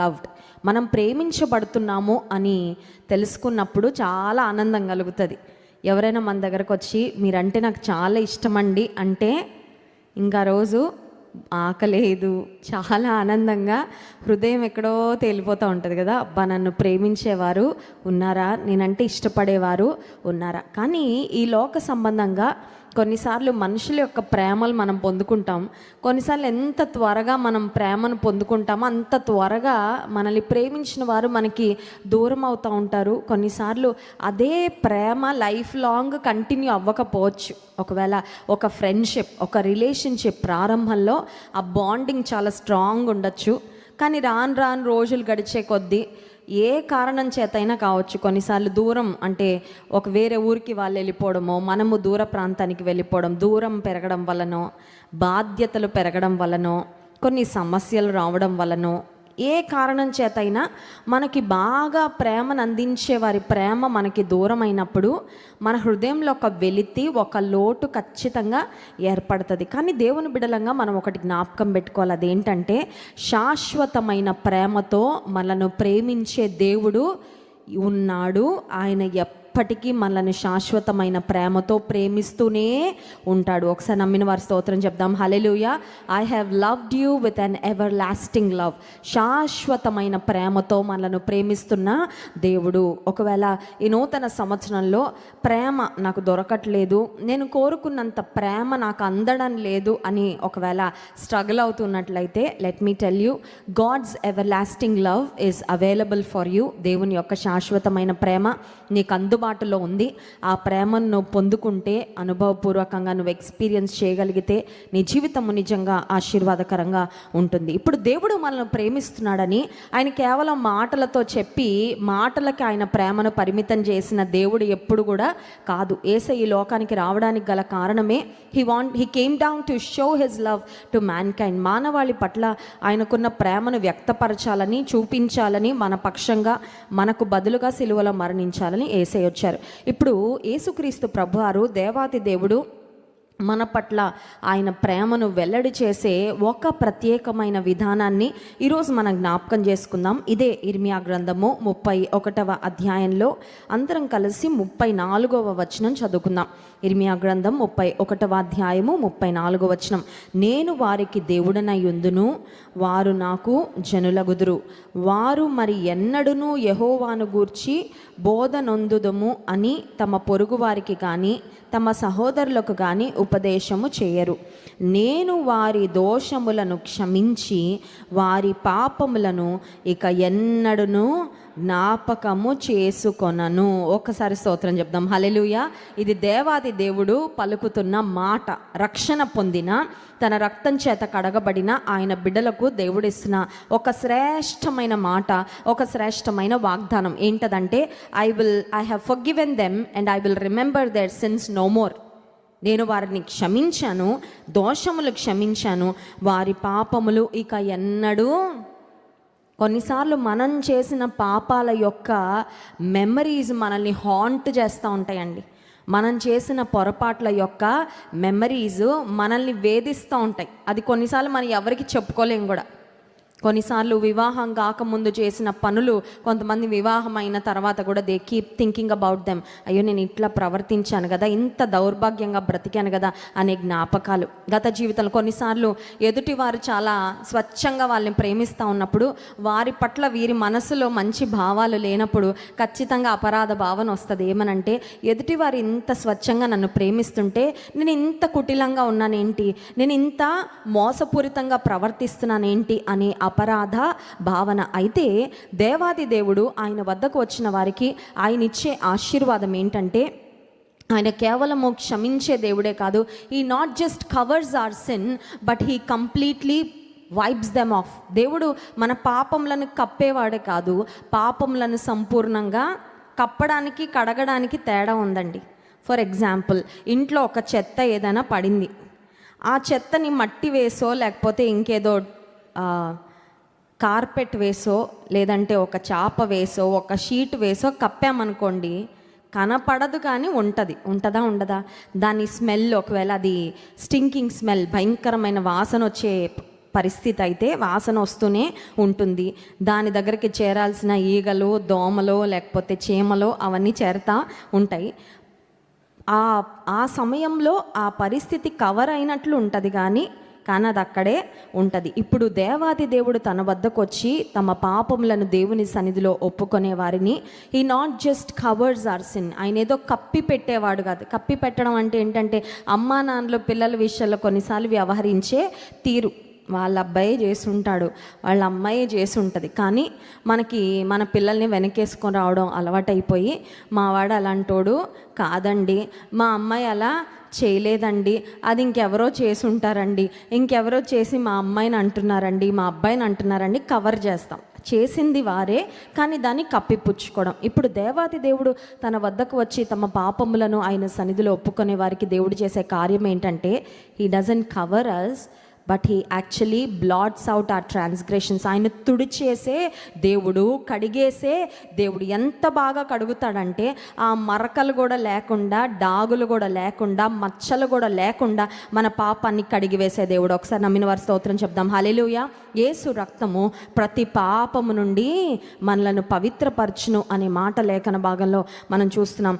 Loved మనం ప్రేమించబడుతున్నాము అని తెలుసుకున్నప్పుడు చాలా ఆనందం కలుగుతుంది. ఎవరైనా మన దగ్గరకు వచ్చి మీరంటే నాకు చాలా ఇష్టమండి అంటే ఇంకా రోజు ఆకలేదు చాలా ఆనందంగా హృదయం ఎక్కడో తేలిపోతూ ఉంటుంది కదా. అబ్బా నన్ను ప్రేమించేవారు ఉన్నారా? నేనంటే ఇష్టపడేవారు ఉన్నారా? కానీ ఈ లోక సంబంధంగా కొన్నిసార్లు మనుషుల యొక్క ప్రేమలు మనం పొందుకుంటాం. కొన్నిసార్లు ఎంత త్వరగా మనం ప్రేమను పొందుకుంటామో అంత త్వరగా మనల్ని ప్రేమించిన వారు మనకి దూరం అవుతూ ఉంటారు. కొన్నిసార్లు అదే ప్రేమ లైఫ్ లాంగ్ కంటిన్యూ అవ్వకపోవచ్చు. ఒకవేళ ఒక ఫ్రెండ్షిప్ ఒక రిలేషన్షిప్ ప్రారంభంలో ఆ బాండింగ్ చాలా స్ట్రాంగ్ ఉండొచ్చు. కానీ రాను రాను రోజులు గడిచే కొద్దీ ఏ కారణం చేతైనా కావచ్చు కొన్నిసార్లు దూరం అంటే ఒక వేరే ఊరికి వాళ్ళు వెళ్ళిపోవడమో మనము దూర ప్రాంతానికి వెళ్ళిపోవడం దూరం పెరగడం వలనో బాధ్యతలు పెరగడం వలనో కొన్ని సమస్యలు రావడం వలనో ఏ కారణం చేతైనా మనకి బాగా ప్రేమను అందించే వారి ప్రేమ మనకి దూరం అయినప్పుడు మన హృదయంలో ఒక వెలితి ఒక లోటు ఖచ్చితంగా ఏర్పడుతుంది. కానీ దేవుని బిడలంగా మనం ఒకటి జ్ఞాపకం పెట్టుకోవాలి. అదేంటంటే శాశ్వతమైన ప్రేమతో మనను ప్రేమించే దేవుడు ఉన్నాడు. ఆయన ఎప్పటికీ మనల్ని శాశ్వతమైన ప్రేమతో ప్రేమిస్తూనే ఉంటాడు. ఒకసారి నమ్మిన వారి స్తోత్రం చెప్దాం. Hallelujah I have loved you with an everlasting love శాశ్వతమైన ప్రేమతో మనల్ని ప్రేమిస్తున్న దేవుడు. ఒకవేళ ఈ నూతన సంవత్సరంలో ప్రేమ నాకు దొరకట్లేదు నేను కోరుకున్నంత ప్రేమ నాకు అందడం లేదు అని ఒకవేళ struggle అవుతున్నట్లయితే let me tell you God's everlasting love is available for you దేవుని యొక్క శాశ్వతమైన ప్రేమ నీకు అందుబాటులో ఉంది. ఆ ప్రేమను నువ్వు పొందుకుంటే అనుభవపూర్వకంగా నువ్వు ఎక్స్పీరియన్స్ చేయగలిగితే నీ జీవితము నిజంగా ఆశీర్వాదకరంగా ఉంటుంది. ఇప్పుడు దేవుడు మనల్ని ప్రేమిస్తున్నాడని ఆయన కేవలం మాటలతో చెప్పి మాటలకి ఆయన ప్రేమను పరిమితం చేసిన దేవుడు ఎప్పుడు కూడా కాదు. ఏస ఈ లోకానికి రావడానికి గల కారణమే he want he came down to show his love to mankind మానవాళి పట్ల ఆయనకున్న ప్రేమను వ్యక్తపరచాలని చూపించాలని మన పక్షంగా మనకు బదులుగా సిలువలో మరణించాలని ఏసై వచ్చారు. ఇప్పుడు యేసుక్రీస్తు ప్రభువారు దేవాతి దేవుడు మన పట్ల ఆయన ప్రేమను వెల్లడి చేసే ఒక ప్రత్యేకమైన విధానాన్ని ఈరోజు మనం జ్ఞాపకం చేసుకుందాం. ఇదే ఇర్మియా గ్రంథము ముప్పై ఒకటవ అధ్యాయంలో అందరం కలిసి ముప్పై నాలుగవ వచనం చదువుకుందాం. ఇర్మియా గ్రంథం ముప్పై ఒకటవ అధ్యాయము ముప్పై నాలుగవ వచనం. నేను వారికి దేవుడనై ఉందును వారు నాకు జనులగుదురు. వారు మరి ఎన్నడునూ యహోవాను గూర్చి బోధనొందుదము అని తమ పొరుగు వారికి కానీ తమ సహోదరులకు కానీ ఉపదేశము చేయరు. నేను వారి దోషములను క్షమించి వారి పాపములను ఇక ఎన్నడనూ జ్ఞాపకము చేసుకొనను. ఒకసారి స్తోత్రం చెప్దాం. హలెలుయ ఇది దేవాది దేవుడు పలుకుతున్న మాట. రక్షణ పొందిన తన రక్తం చేత కడగబడిన ఆయన బిడ్డలకు దేవుడిస్తున్న ఒక శ్రేష్టమైన మాట ఒక శ్రేష్టమైన వాగ్దానం. ఏంటదంటే I will I have forgiven them and I will remember their sins no more నేను వారిని క్షమించాను దోషములు క్షమించాను వారి పాపములు ఇక ఎన్నడూ కొన్నిసార్లు మనం చేసిన పాపాల యొక్క మెమరీస్ మనల్ని హాంట్ చేస్తూ ఉంటాయండి. మనం చేసిన పొరపాట్ల యొక్క మెమరీస్ మనల్ని వేధిస్తూ ఉంటాయి. అది కొన్నిసార్లు మనం ఎవరికి చెప్పుకోలేం కూడా. కొన్నిసార్లు వివాహం కాకముందు చేసిన పనులు కొంతమంది వివాహం అయిన తర్వాత కూడా they keep thinking about them అయ్యో నేను ఇట్లా ప్రవర్తించాను కదా ఇంత దౌర్భాగ్యంగా బ్రతికాను కదా అనే జ్ఞాపకాలు. గత జీవితంలో కొన్నిసార్లు ఎదుటి వారు చాలా స్వచ్ఛంగా వాళ్ళని ప్రేమిస్తూ ఉన్నప్పుడు వారి పట్ల వీరి మనసులో మంచి భావాలు లేనప్పుడు ఖచ్చితంగా అపరాధ భావన వస్తుంది. ఏమనంటే ఎదుటి వారు ఇంత స్వచ్ఛంగా నన్ను ప్రేమిస్తుంటే నేను ఇంత కుటిలంగా ఉన్నానేంటి? నేను ఇంత మోసపూరితంగా ప్రవర్తిస్తున్నానేంటి? అనే అపరాధ భావన. అయితే దేవాది దేవుడు ఆయన వద్దకు వచ్చిన వారికి ఆయన ఇచ్చే ఆశీర్వాదం ఏంటంటే ఆయన కేవలము క్షమించే దేవుడే కాదు he not just covers our sin but he completely wipes them off దేవుడు మన పాపములను కప్పేవాడే కాదు పాపములను సంపూర్ణంగా కప్పడానికి కడగడానికి తేడా ఉందండి. ఫర్ ఎగ్జాంపుల్ ఇంట్లో ఒక చెత్త ఏదైనా పడింది. ఆ చెత్తని మట్టి వేసో లేకపోతే ఇంకేదో కార్పెట్ వేసో లేదంటే ఒక చాప వేసో ఒక షీట్ వేసో కప్పామనుకోండి కనపడదు కానీ ఉంటుంది. ఉంటుందా ఉండదా? దాని స్మెల్ ఒకవేళ అది స్టింకింగ్ స్మెల్ భయంకరమైన వాసన వచ్చే పరిస్థితి అయితే వాసన వస్తూనే ఉంటుంది. దాని దగ్గరికి చేరాల్సిన ఈగలు దోమలు లేకపోతే చీమలు అవన్నీ చేరుతా ఉంటాయి. ఆ ఆ సమయంలో ఆ పరిస్థితి కవర్ అయినట్లు ఉంటుంది కానీ కానీ అది అక్కడే ఉంటుంది. ఇప్పుడు దేవాది దేవుడు తన వద్దకు వచ్చి తమ పాపములను దేవుని సన్నిధిలో ఒప్పుకునే వారిని he not just covers our sin ఆయన ఏదో కప్పి పెట్టేవాడు కాదు. కప్పి పెట్టడం అంటే ఏంటంటే అమ్మా నాన్నలు పిల్లల విషయంలో కొన్నిసార్లు వ్యవహరించే తీరు. వాళ్ళ అబ్బాయి చేసి ఉంటాడు వాళ్ళ అమ్మాయి చేసి ఉంటుంది కానీ మనకి మన పిల్లల్ని వెనకేసుకొని రావడం అలవాటైపోయి మా వాడు అలాంటోడు కాదండి. మా అమ్మాయి అలా చేయలేదండి. అది ఇంకెవరో చేసి ఉంటారండి ఇంకెవరో చేసి మా అమ్మాయిని అంటున్నారండి మా అబ్బాయిని అంటున్నారండి కవర్ చేస్తాం. చేసింది వారే కానీ దాన్ని కప్పిపుచ్చుకోవడం. ఇప్పుడు దేవాది దేవుడు తన వద్దకు వచ్చి తమ పాపములను ఆయన సన్నిధిలో ఒప్పుకునే వారికి దేవుడు చేసే కార్యం ఏంటంటే he doesn't cover us but he actually blots out our transgressions ఆయన తుడిచేసే దేవుడు కడిగేసే దేవుడు ఎంత బాగా కడుగుతాడంటే ఆ మరకలు కూడా లేకుండా డాగులు కూడా లేకుండా మచ్చలు కూడా లేకుండా మన పాపాన్ని కడిగివేసే దేవుడు. ఒకసారి నమ్మిన వారి స్తోత్రం చెప్దాం. హల్లెలూయా. యేసు రక్తము ప్రతి పాపము నుండి మనలను పవిత్రపరచును అనే మాట లేఖన భాగంలో మనం చూస్తున్నాం.